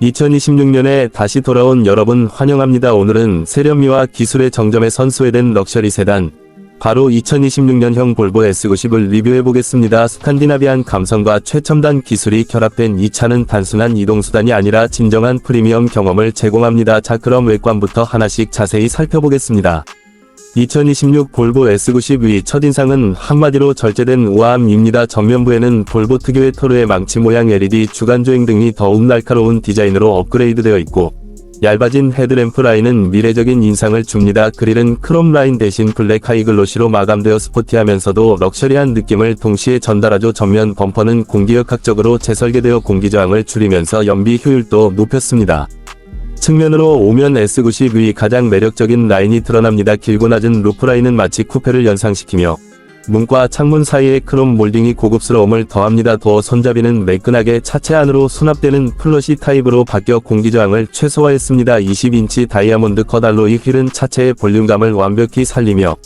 2026년에 다시 돌아온 여러분 환영합니다. 오늘은 세련미와 기술의 정점에 선 스웨덴 럭셔리 세단 바로 2026년형 볼보 S90을 리뷰해보겠습니다. 스칸디나비안 감성과 최첨단 기술이 결합된 이 차는 단순한 이동수단이 아니라 진정한 프리미엄 경험을 제공합니다. 자 그럼 외관부터 하나씩 자세히 살펴보겠습니다. 2026 볼보 S90의 첫인상은 한마디로 절제된 우아함입니다. 전면부에는 볼보 특유의 토르의 망치 모양 LED 주간조행 등이 더욱 날카로운 디자인으로 업그레이드되어 있고 얇아진 헤드램프 라인은 미래적인 인상을 줍니다. 그릴은 크롬 라인 대신 블랙 하이글로시로 마감되어 스포티하면서도 럭셔리한 느낌을 동시에 전달하죠. 전면 범퍼는 공기역학적으로 재설계되어 공기저항을 줄이면서 연비 효율도 높였습니다. 측면으로 오면 S90의 가장 매력적인 라인이 드러납니다. 길고 낮은 루프 라인은 마치 쿠페를 연상시키며 문과 창문 사이의 크롬 몰딩이 고급스러움을 더합니다. 도어 손잡이는 매끈하게 차체 안으로 수납되는 플러시 타입으로 바뀌어 공기저항을 최소화했습니다. 20인치 다이아몬드 컷 알로이 휠은 차체의 볼륨감을 완벽히 살리며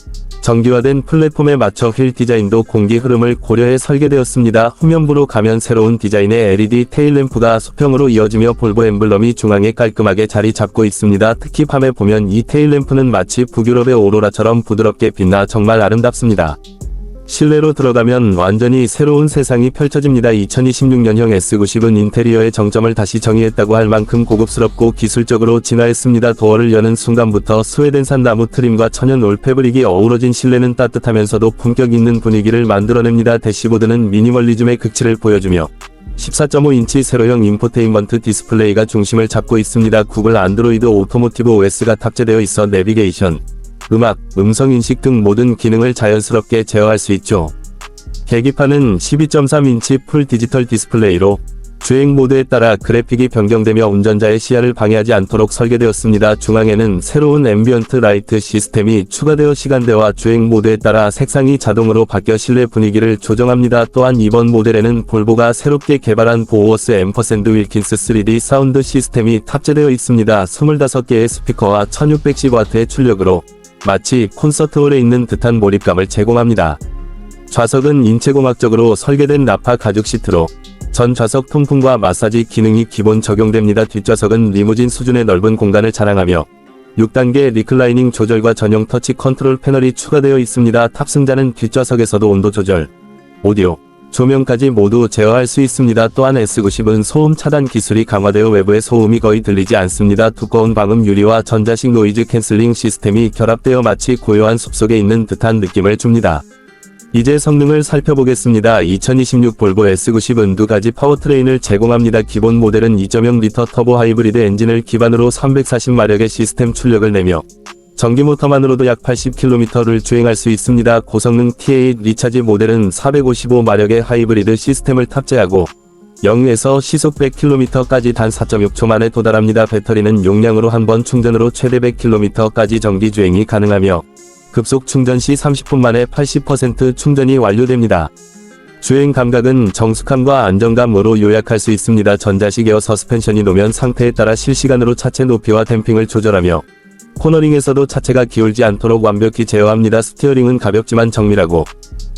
정기화된 플랫폼에 맞춰 휠 디자인도 공기 흐름을 고려해 설계되었습니다. 후면부로 가면 새로운 디자인의 LED 테일램프가 수평으로 이어지며 볼보 엠블럼이 중앙에 깔끔하게 자리 잡고 있습니다. 특히 밤에 보면 이 테일램프는 마치 북유럽의 오로라처럼 부드럽게 빛나 정말 아름답습니다. 실내로 들어가면 완전히 새로운 세상이 펼쳐집니다. 2026년형 S90은 인테리어의 정점을 다시 정의했다고 할 만큼 고급스럽고 기술적으로 진화했습니다. 도어를 여는 순간부터 스웨덴산 나무 트림과 천연 올 패브릭이 어우러진 실내는 따뜻하면서도 품격 있는 분위기를 만들어냅니다. 대시보드는 미니멀리즘의 극치를 보여주며 14.5인치 세로형 인포테인먼트 디스플레이가 중심을 잡고 있습니다. 구글 안드로이드 오토모티브 OS가 탑재되어 있어 내비게이션, 음악, 음성인식 등 모든 기능을 자연스럽게 제어할 수 있죠. 계기판은 12.3인치 풀 디지털 디스플레이로 주행 모드에 따라 그래픽이 변경되며 운전자의 시야를 방해하지 않도록 설계되었습니다. 중앙에는 새로운 앰비언트 라이트 시스템이 추가되어 시간대와 주행 모드에 따라 색상이 자동으로 바뀌어 실내 분위기를 조정합니다. 또한 이번 모델에는 볼보가 새롭게 개발한 보어스 앰퍼샌드 윌킨스 3D 사운드 시스템이 탑재되어 있습니다. 25개의 스피커와 1610W의 출력으로 마치 콘서트홀에 있는 듯한 몰입감을 제공합니다. 좌석은 인체공학적으로 설계된 나파 가죽 시트로 전 좌석 통풍과 마사지 기능이 기본 적용됩니다. 뒷좌석은 리무진 수준의 넓은 공간을 자랑하며 6단계 리클라이닝 조절과 전용 터치 컨트롤 패널이 추가되어 있습니다. 탑승자는 뒷좌석에서도 온도 조절, 오디오, 조명까지 모두 제어할 수 있습니다. 또한 S90은 소음 차단 기술이 강화되어 외부의 소음이 거의 들리지 않습니다. 두꺼운 방음 유리와 전자식 노이즈 캔슬링 시스템이 결합되어 마치 고요한 숲속에 있는 듯한 느낌을 줍니다. 이제 성능을 살펴보겠습니다. 2026 볼보 S90은 두 가지 파워트레인을 제공합니다. 기본 모델은 2.0 리터 터보 하이브리드 엔진을 기반으로 340마력의 시스템 출력을 내며 전기 모터만으로도 약 80km를 주행할 수 있습니다. 고성능 T8 리차지 모델은 455마력의 하이브리드 시스템을 탑재하고 0에서 시속 100km까지 단 4.6초 만에 도달합니다. 배터리는 용량으로 한 번 충전으로 최대 100km까지 정기 주행이 가능하며 급속 충전 시 30분 만에 80% 충전이 완료됩니다. 주행 감각은 정숙함과 안정감으로 요약할 수 있습니다. 전자식 에어 서스펜션이 노면 상태에 따라 실시간으로 차체 높이와 댐핑을 조절하며 코너링에서도 차체가 기울지 않도록 완벽히 제어합니다. 스티어링은 가볍지만 정밀하고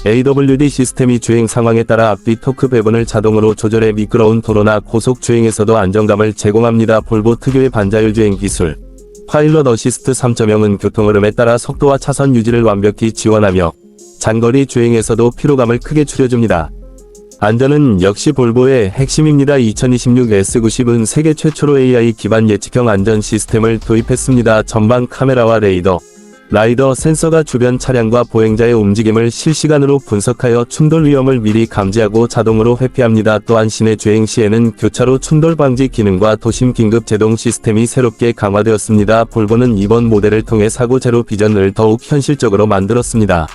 AWD 시스템이 주행 상황에 따라 앞뒤 토크 배분을 자동으로 조절해 미끄러운 도로나 고속 주행에서도 안정감을 제공합니다. 볼보 특유의 반자율 주행 기술 파일럿 어시스트 3.0은 교통 흐름에 따라 속도와 차선 유지를 완벽히 지원하며 장거리 주행에서도 피로감을 크게 줄여줍니다. 안전은 역시 볼보의 핵심입니다. 2026 S90은 세계 최초로 AI 기반 예측형 안전 시스템을 도입했습니다. 전방 카메라와 레이더, 라이더 센서가 주변 차량과 보행자의 움직임을 실시간으로 분석하여 충돌 위험을 미리 감지하고 자동으로 회피합니다. 또한 시내 주행 시에는 교차로 충돌 방지 기능과 도심 긴급 제동 시스템이 새롭게 강화되었습니다. 볼보는 이번 모델을 통해 사고 제로 비전을 더욱 현실적으로 만들었습니다.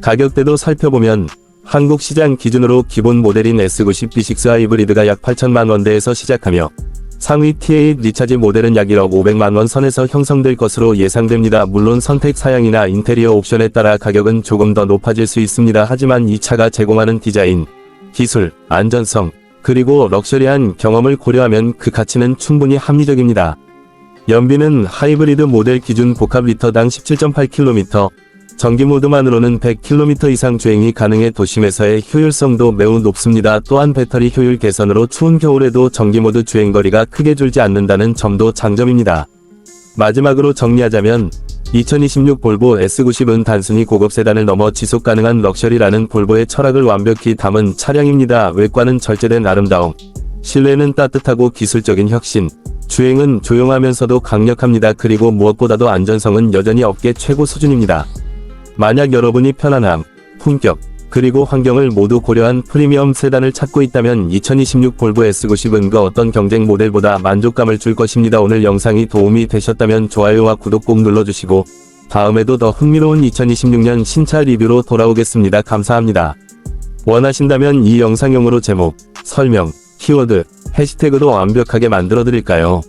가격대도 살펴보면 한국 시장 기준으로 기본 모델인 S90 B6 하이브리드가 약 8천만 원대에서 시작하며 상위 T8 리차지 모델은 약 1억 500만 원 선에서 형성될 것으로 예상됩니다. 물론 선택 사양이나 인테리어 옵션에 따라 가격은 조금 더 높아질 수 있습니다. 하지만 이 차가 제공하는 디자인, 기술, 안전성, 그리고 럭셔리한 경험을 고려하면 그 가치는 충분히 합리적입니다. 연비는 하이브리드 모델 기준 복합 리터당 17.8km, 전기 모드만으로는 100km 이상 주행이 가능해 도심에서의 효율성도 매우 높습니다. 또한 배터리 효율 개선으로 추운 겨울에도 전기 모드 주행거리가 크게 줄지 않는다는 점도 장점입니다. 마지막으로 정리하자면 2026 볼보 S90은 단순히 고급 세단을 넘어 지속 가능한 럭셔리라는 볼보의 철학을 완벽히 담은 차량입니다. 외관은 절제된 아름다움, 실내는 따뜻하고 기술적인 혁신, 주행은 조용하면서도 강력합니다. 그리고 무엇보다도 안전성은 여전히 업계 최고 수준입니다. 만약 여러분이 편안함, 품격, 그리고 환경을 모두 고려한 프리미엄 세단을 찾고 있다면 2026 볼보 S90은 그 어떤 경쟁 모델보다 만족감을 줄 것입니다. 오늘 영상이 도움이 되셨다면 좋아요와 구독 꼭 눌러주시고 다음에도 더 흥미로운 2026년 신차 리뷰로 돌아오겠습니다. 감사합니다. 원하신다면 이 영상용으로 제목, 설명, 키워드, 해시태그도 완벽하게 만들어 드릴까요?